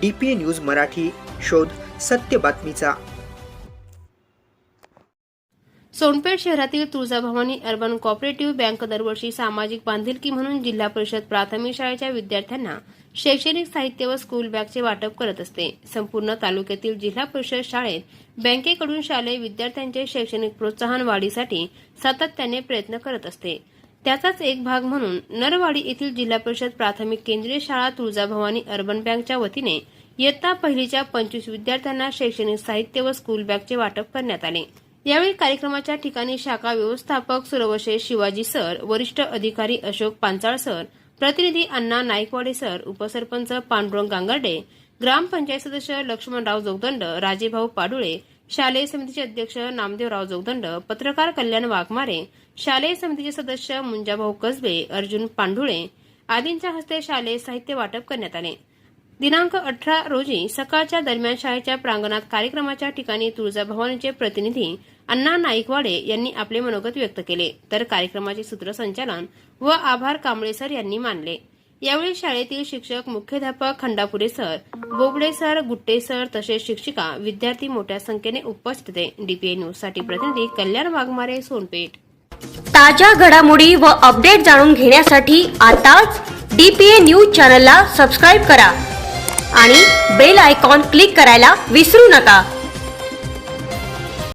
D P news Marathi शोध सत्य बातमीचा. सोनपेठ शहरातील तुळजाभवानी अर्बन कॉपरेटिव्ह बँक दरवर्षी सामाजिक बांधिलकी म्हणून जिल्हा परिषद प्राथमिक शाळेच्या विद्यार्थ्यांना शैक्षणिक साहित्य व स्कूल बॅगचे वाटप करत असते. संपूर्ण तालुक्यातील जिल्हा परिषद शाळेत बँकेकडून शालेय विद्यार्थ्यांचे शैक्षणिक प्रोत्साहन वाढीसाठी सातत्याने प्रयत्न करत असते. त्याचाच एक भाग म्हणून नरवाडी येथील जिल्हा परिषद प्राथमिक केंद्रीय शाळा तुळजाभवानी अर्बन बँकच्या वतीने इयत्ता पहिलीच्या पंचवीस विद्यार्थ्यांना शैक्षणिक साहित्य व स्कूल बॅगचे वाटप करण्यात आले. यावेळी कार्यक्रमाच्या ठिकाणी शाखा व्यवस्थापक सुरवशे शिवाजी सर वरिष्ठ अधिकारी अशोक पांचाळ सर प्रतिनिधी अण्णा नाईकवाडे सर उपसरपंच पांडुरंग गांगर्डे ग्रामपंचायत सदस्य लक्ष्मणराव जोगदंड राजेभाऊ पाडुळे शालेय समितीचे अध्यक्ष नामदेवराव जोगदंड पत्रकार कल्याण वाघमारे शालेय समितीचे सदस्य मुंजाभाऊ कसबे अर्जुन पांढुळे आदींच्या हस्ते शालेय साहित्य वाटप करण्यात आले. दिनांक अठरा रोजी सकाळच्या दरम्यान शाळेच्या प्रांगणात कार्यक्रमाच्या ठिकाणी तुळजाभवानीचे प्रतिनिधी अण्णा नाईकवाडे यांनी आपले मनोगत व्यक्त केले. तर कार्यक्रमाचे सूत्रसंचालन व आभार कांबळे सर यांनी मानले. यावेळी शाळेतील शिक्षक मुख्याध्यापक Khandapure sir Bobde sir Gutte sir तसेच शिक्षिका विद्यार्थी मोठ्या संख्येने उपस्थित होते. डीपीए न्यूजसाठी प्रतिनिधी कल्याण वाघमारे सोनपेठ. ताज्या घडामोडी व अपडेट जाणून घेण्यासाठी आताच डीपीए न्यूज चॅनलला सबस्क्राईब करा आणि बेल आयकॉन क्लिक करायला विसरू नका.